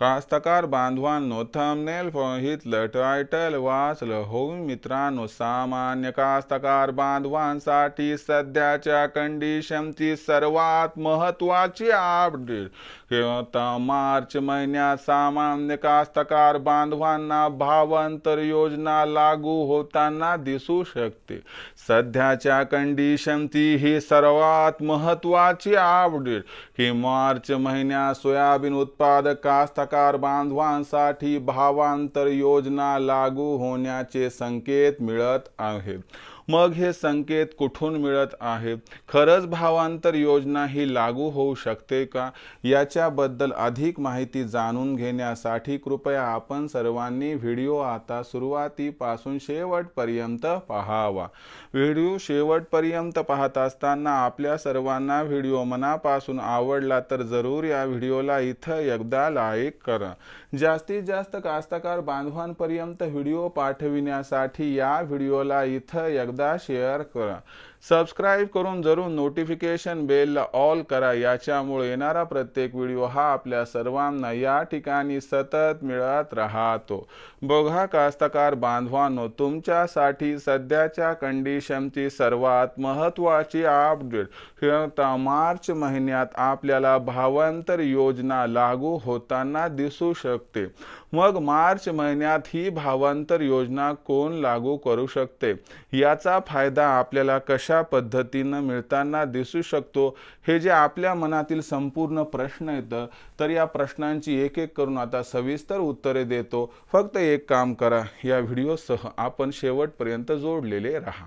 कास्तकार बांधवांनो thumbnail पाहितलं title वाचलं हो मित्रांनो सामान्य कास्तकार बांधवांसाठी सध्याच्या कंडिशनची सर्वात महत्वाची अपडेट किंवा मार्च महिन्यात सामान्य कास्तकार बांधवांना भावांतर योजना लागू होताना दिसू शकते. सध्याच्या कंडिशनची ही सर्वात महत्वाची अपडेट की मार्च महिन्यात सोयाबीन उत्पादक कास्तकार बांधवांसाठी भावांतर योजना लागू होण्याचे संकेत मिळत आहेत. मग हे संकेत कुठून मिळत आहेत खरंच भावांतर योजना ही लागू होऊ शकते का? याच्याबद्दल अधिक माहिती जाणून घेण्यासाठी कृपया आपण सर्वांनी व्हिडिओ आता सुरुवातीपासून शेवटपर्यंत पाहावा. व्हिडिओ शेवटपर्यंत पाहत असताना आपल्या सर्वांना व्हिडिओ मनापासून आवडला तर जरूर या व्हिडिओला इथं एकदा लाईक करा. जास्तीत जास्त कास्तकार बांधवांपर्यंत व्हिडिओ पाठविण्यासाठी या व्हिडिओला इथं एकदा शेअर करा. सबस्क्राईब करून जरूर नोटिफिकेशन बेलला ऑल करा. याच्यामुळे येणारा प्रत्येक व्हिडिओ हा आपल्या सर्वांना या ठिकाणी सतत मिळत राहतो. बघा कास्तकार बांधवांनो तुमच्यासाठी सध्याच्या कंडिशनची सर्वात महत्त्वाची अपडेट मार्च महिन्यात आपल्याला भावांतर योजना लागू होताना दिसू शकते. मग मार्च महिन्यात ही भावांतर योजना कोण लागू करू शकते? याचा फायदा आपल्याला कशा पद्धतीनं मिळताना दिसू शकतो? हे जे आपल्या मनातील संपूर्ण प्रश्न येतं तर या प्रश्नांची एक एक करून आता सविस्तर उत्तरे देतो. फक्त एक काम करा या व्हिडिओसह आपण शेवटपर्यंत जोडलेले राहा.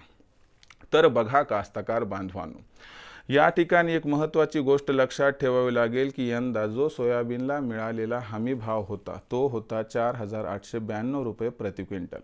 तर बघा कास्तकार बांधवांनो या ठिकाणी एक महत्त्वाची गोष्ट लक्षात ठेवावी लागेल की यंदा जो सोयाबीनला मिळालेला हमी भाव होता तो होता चार हजार आठशे ब्याण्णव रुपये प्रति क्विंटल.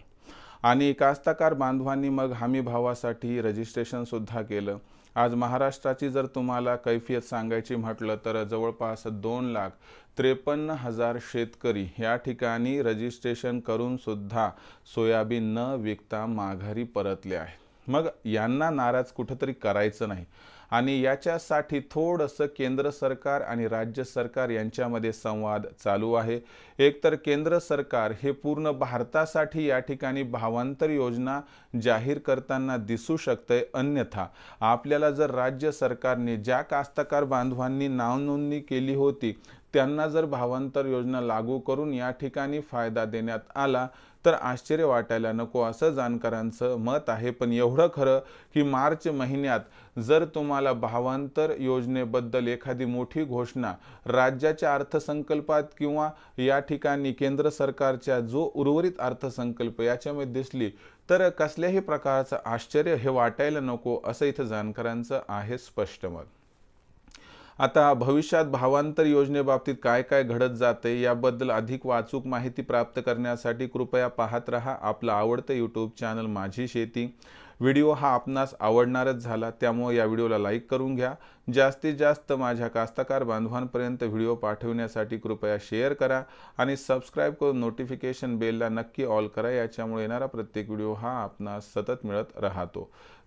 आणि कास्तकार बांधवांनी मग हमी भावासाठी रजिस्ट्रेशनसुद्धा केलं. आज महाराष्ट्राची जर तुम्हाला कैफियत सांगायची म्हटलं तर जवळपास दोन लाख त्रेपन्न हजार शेतकरी या ठिकाणी रजिस्ट्रेशन करून सुद्धा सोयाबीन न विकता माघारी परतले आहेत. मग यांना नाराज कुठंतरी करायचं नाही. आणि याच्यासाठी थोडंसं केंद्र सरकार आणि राज्य सरकार यांच्यामध्ये संवाद चालू आहे. एकतर केंद्र सरकार हे पूर्ण भारतासाठी या ठिकाणी भावांतर योजना जाहीर करताना दिसू शकतंय अन्यथा आपल्याला जर राज्य सरकारने ज्या कास्तकार बांधवांनी नावनोंदणी केली होती त्यांना जर भावांतर योजना लागू करून या ठिकाणी फायदा देण्यात आला तर आश्चर्य वाटायला नको असं जाणकारांचं मत आहे. पण एवढं खरं की मार्च महिन्यात जर तुम्हाला भावांतर योजनेबद्दल एखादी मोठी घोषणा राज्याच्या अर्थसंकल्पात किंवा या ठिकाणी केंद्र सरकारच्या जो उर्वरित अर्थसंकल्प याच्यामध्ये दिसली तर कसल्याही प्रकारचं आश्चर्य हे वाटायला नको असं इथं जाणकारांचं आहे स्पष्ट मत. आता भविष्यात भावांतर योजनेबाबतीत काय काय घडत जाते याबद्दल अधिक वाचूक माहिती प्राप्त करण्यासाठी कृपया पाहत रहा आपलं आवडतं यूट्यूब चॅनल माझी शेती. व्हिडिओ हा आपणास आवडणारच झाला त्यामुळे या व्हिडिओला लाईक करून घ्या. जास्तीत जास्त माझ्या कास्तकार बांधवांपर्यंत व्हिडिओ पाठवण्यासाठी कृपया शेअर करा आणि सबस्क्राईब करून नोटिफिकेशन बेलला नक्की ऑल करा. याच्यामुळे येणारा प्रत्येक व्हिडिओ हा आपणास सतत मिळत राहतो.